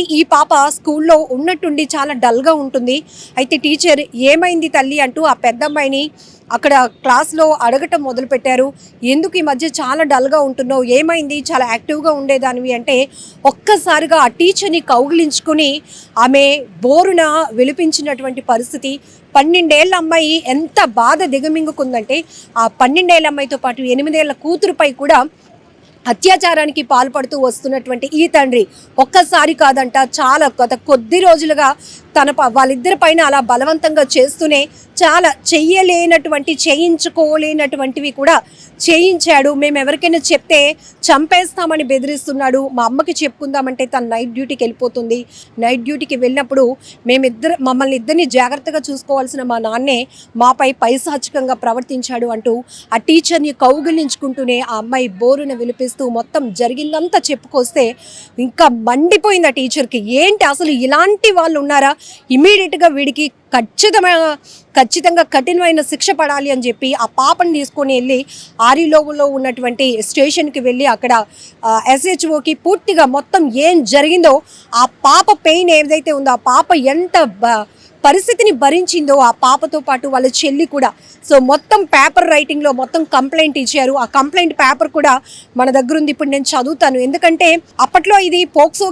అయితే ఈ పాప స్కూల్లో ఉన్నట్టుండి చాలా డల్గా ఉంటుంది. అయితే టీచర్ ఏమైంది తల్లి అంటూ ఆ పెద్దమ్మాయిని అక్కడ క్లాస్లో అడగటం మొదలుపెట్టారు. ఎందుకు ఈ మధ్య చాలా డల్గా ఉంటున్నావు? ఏమైంది? చాలా యాక్టివ్గా ఉండేదానివి? అంటే ఒక్కసారిగా ఆ టీచర్ని కౌగిలించుకుని ఆమె బోరున విలిపించినటువంటి పరిస్థితి. పన్నెండేళ్ళ అమ్మాయి ఎంత బాధ దిగమింగుకుందంటే ఆ పన్నెండేళ్ళ అమ్మాయితో పాటు ఎనిమిదేళ్ళ కూతురుపై కూడా అత్యాచారానికి పాల్పడుతూ వస్తున్నటువంటి ఈ తండ్రి ఒక్కసారి కాదంట చాలా గత కొద్ది రోజులుగా తన ప- వాళ్ళిద్దరి పైన అలా బలవంతంగా చేస్తూనే చాలా చెయ్యలేనటువంటి చేయించుకోలేనటువంటివి కూడా చేయించాడు. మేము ఎవరికైనా చెప్తే చంపేస్తామని బెదిరిస్తున్నాడు. మా అమ్మకి చెప్పుకుందామంటే తను నైట్ డ్యూటీకి వెళ్ళిపోతుంది. నైట్ డ్యూటీకి వెళ్ళినప్పుడు మేమిద్దరు మమ్మల్ని ఇద్దరిని జాగ్రత్తగా చూసుకోవాల్సిన మా నాన్నే మాపై పైశాచికంగా ప్రవర్తించాడు అంటూ ఆ టీచర్ని కౌగిలించుకుంటూనే ఆ అమ్మాయి బోరున విలిపిస్తూ మొత్తం జరిగిందంతా చెప్పుకొస్తే ఇంకా మండిపోయింది ఆ టీచర్కి. ఏంటి అసలు ఇలాంటి వాళ్ళు ఉన్నారా? ఇమీడియట్గా వీడికి ఖచ్చితమైన ఖచ్చితంగా కఠినమైన శిక్ష పడాలి అని చెప్పి ఆ పాపను తీసుకొని వెళ్ళి ఆరిలోవులో ఉన్నటువంటి స్టేషన్కి వెళ్ళి అక్కడ ఎస్హెచ్ఓకి పూర్తిగా మొత్తం ఏం జరిగిందో ఆ పాప పెయిన్ ఏదైతే ఉందో ఆ పాప ఎంత పరిస్థితిని భరించిందో ఆ పాపతో పాటు వాళ్ళ చెల్లి కూడా. సో మొత్తం పేపర్ రైటింగ్లో మొత్తం కంప్లైంట్ ఇచ్చారు. ఆ కంప్లైంట్ పేపర్ కూడా మన దగ్గర ఉంది ఇప్పుడు నేను చదువుతాను. ఎందుకంటే అప్పట్లో ఇది పోక్సో